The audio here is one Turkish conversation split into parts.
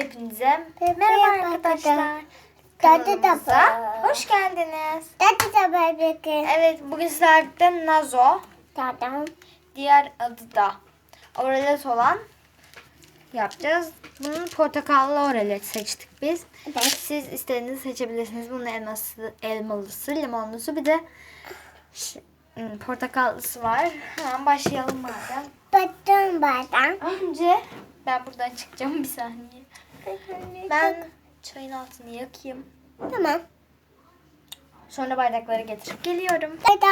Hepinize Merhaba arkadaşlar. Kanalımıza hoş geldiniz. Evet bugün sizlerle Nazo, diğer adı da Oralet olan yapacağız. Bunun portakallı oralet seçtik biz. Siz istediğinizi seçebilirsiniz. Bunun elması, elmalısı, limonlusu bir de ım, portakallısı var. Hemen başlayalım madem. Battım bardan. Önce ben buradan çıkacağım bir saniye. Ben çayın altını yakayım. Tamam. Sonra bardakları getirip geliyorum. Evet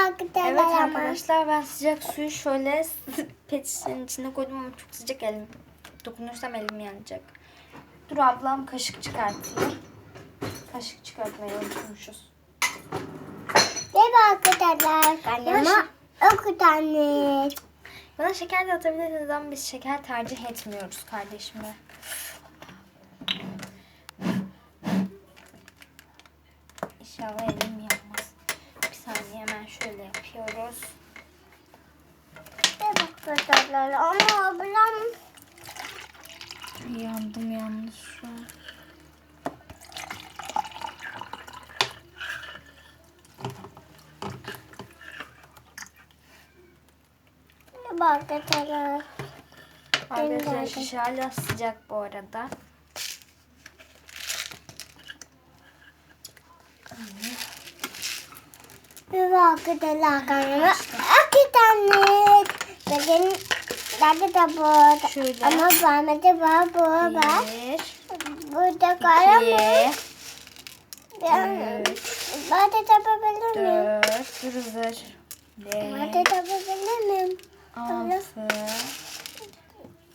arkadaşlar ben sıcak suyu şöyle pet şişenin içine koydum ama çok sıcak elim. Dokunursam elim yanacak. Dur ablam kaşık çıkartayım. Kaşık çıkartmayı unutmuşuz. Merhaba arkadaşlar. Kanalıma oku tane. Bana şeker de atabilirsiniz ama biz şeker tercih etmiyoruz kardeşimle. İnşallah elim yanmaz. Bir saniye hemen şöyle yapıyoruz. Merhaba arkadaşlar ama ablam. Yandım yalnız şu an. Merhaba arkadaşlar. Arkadaşlar şişe hala sıcak bu arada. Merhaba arkadaşlar kanalıma tane. Bugün tadı da bu. Şöyle. Ama da var bu var. Burada karamı. iki, Ben üç, ben de yapabilir miyim? dört, hazır. De Beş, yapabilir miyim? Altı,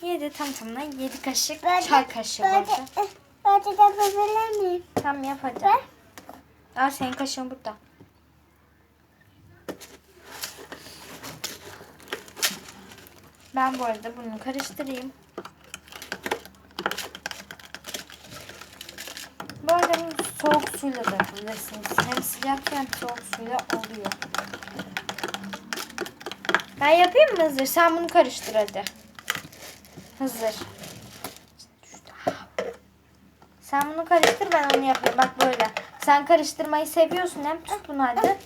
yedi tam tamına yedi kaşık de- çay kaşığı Ben de, burada. ben de yapabilir miyim? Tamam yap hadi. Ben, Aa senin kaşığın burada. Ben bu arada bunu karıştırayım. Bu arada soğuk suyla da yapabilirsiniz. Hem sıcak hem soğuk suyla oluyor. Ben yapayım mı hazır? Sen bunu karıştır hadi. Hazır. Sen bunu karıştır ben onu yapayım. Bak böyle. Sen karıştırmayı seviyorsun hem tut bunu hadi.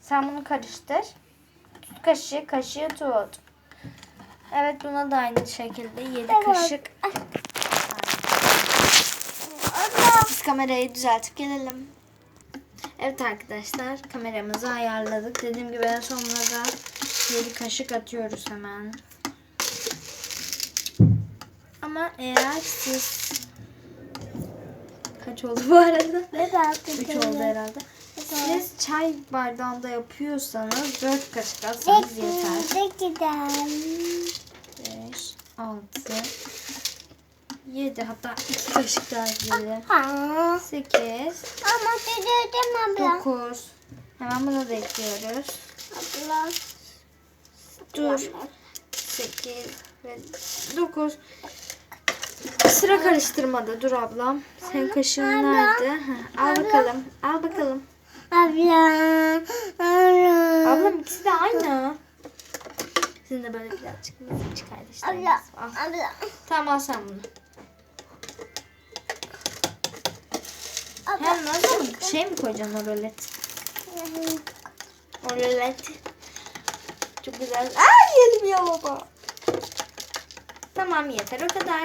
Sen bunu karıştır. Tut kaşığı, kaşığı tut. Evet buna da aynı şekilde 7 Evet. kaşık. Biz kamerayı düzeltip gelelim. Evet arkadaşlar kameramızı ayarladık. Dediğim gibi en sonuna da 7 kaşık atıyoruz hemen. Ama eğer siz kaç oldu bu arada? Merhaba 3 oldu herhalde. Siz çay bardağında yapıyorsanız 4 kaşık atsanız yeter. Peki gidelim. 5, 6, 7 hatta 2 kaşık daha. Ha. 8, Ama dedim abla. 9. Hemen bunu da ekliyoruz. Abla. Dur. 8 ve 9. Sıra karıştırmada. Dur ablam. Senin kaşığın nerede? Heh, al bakalım. Al bakalım. Abla. Abla. Ablam ikisi de aynı. Sizin de böyle birazcık mızıkçı kardeşleriniz Abla. var. Abla. Tamam al sen bunu. Hem nasıl? Şey mi koyacaksın o rolet? O rolet. Çok güzel. Aa yedim ya baba. Tamam yeter o kadar.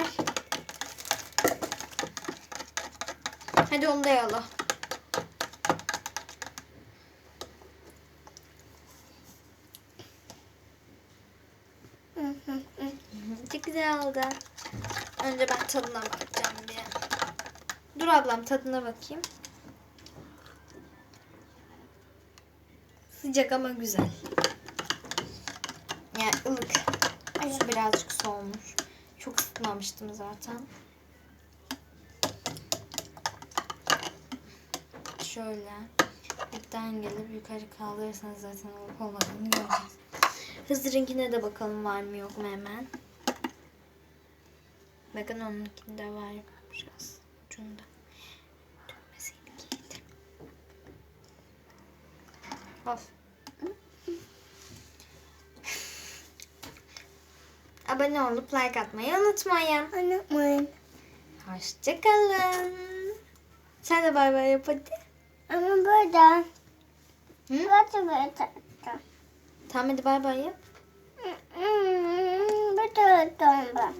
Hadi onu da yala. Çok güzel oldu. Önce ben tadına bakacağım bir. Dur ablam tadına bakayım. Sıcak ama güzel. Yani ılık. Su birazcık soğumuş. Çok ısıtmamıştım zaten. Şöyle ipten gelip yukarı kaldırırsanız zaten olup olmadığını göreceğiz. Hızır'ınkine de bakalım var mı yok mu hemen. Bakın onunkinde var biraz ucunda. Of. Abone olup like atmayı unutmayın. Unutmayın. Hoşçakalın. Sen de bay bay yap hadi. Ama burada. Hı? Burada burada. Tamam hadi bay bay yap. Burada burada.